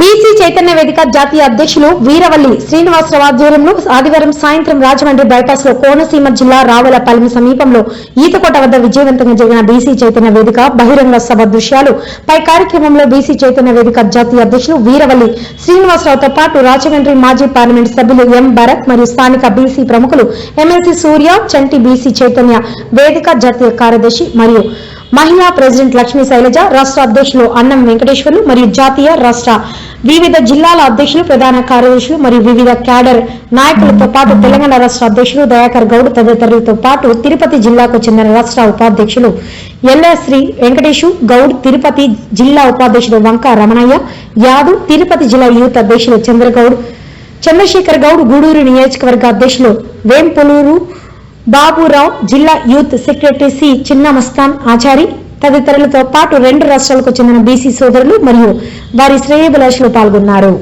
BC Chaitanya Vedika జాతీయ అధ్యక్షులు వీరవల్లి శ్రీనివాసరావు ఆధ్వర్యంలో ఆదివారం సాయంత్రం రాజమండ్రి బైపాస్లో కోనసీమ జిల్లా రావులపల్లి సమీపంలో ఈతకోట వద్ద విజయవంతంగా జరిగిన బీసీ చైతన్య వేదిక బహిరంగ సభ దృశ్యాలు. పై కార్యక్రమంలో బీసీ చైతన్య వేదిక జాతీయ అధ్యక్షులు వీరవల్లి శ్రీనివాసరావుతో పాటు రాజమండ్రి మాజీ పార్లమెంట్ సభ్యులు ఎం భరత్ మరియు స్థానిక బీసీ ప్రముఖులు ఎమ్మెల్సీ సూర్య చంటి బీసీ చైతన్య వేదిక జాతీయ కార్యదర్శి మరియు మహిళా ప్రెసిడెంట్ లక్ష్మీ శైలజ రాష్ట్ర అధ్యక్షులు అన్నం వెంకటేశ్వర్లు మరియు జాతీయ రాష్ట్ర వివిధ జిల్లాల అధ్యక్షులు ప్రధాన కార్యదర్శులు మరియు వివిధ క్యాడర్ నాయకులతో పాటు తెలంగాణ రాష్ట్ర అధ్యక్షులు దయాకర్ గౌడ్ తదితరులతో పాటు తిరుపతి జిల్లాకు చెందిన రాష్ట్ర ఉపాధ్యక్షులు ఎల్ఎస్శ్రీ వెంకటేశు గౌడ్ తిరుపతి జిల్లా ఉపాధ్యక్షుడు వంక రమణయ్య యాదవ్ తిరుపతి జిల్లా యూత్ అధ్యక్షులు చంద్రగౌడ్ చంద్రశేఖర్ గౌడ్ గూడూరు నియోజకవర్గ అధ్యక్షులు వేంపులూరు బాబురావు జిల్లా యూత్ సెక్రటరీ సి చిన్న మస్తాన్ ఆచారి తదితరులతో పాటు రెండు రాష్ట్రాలకు చెందిన బీసీ సోదరులు మరియు వారి శ్రేయభిలాషులు పాల్గొన్నారు.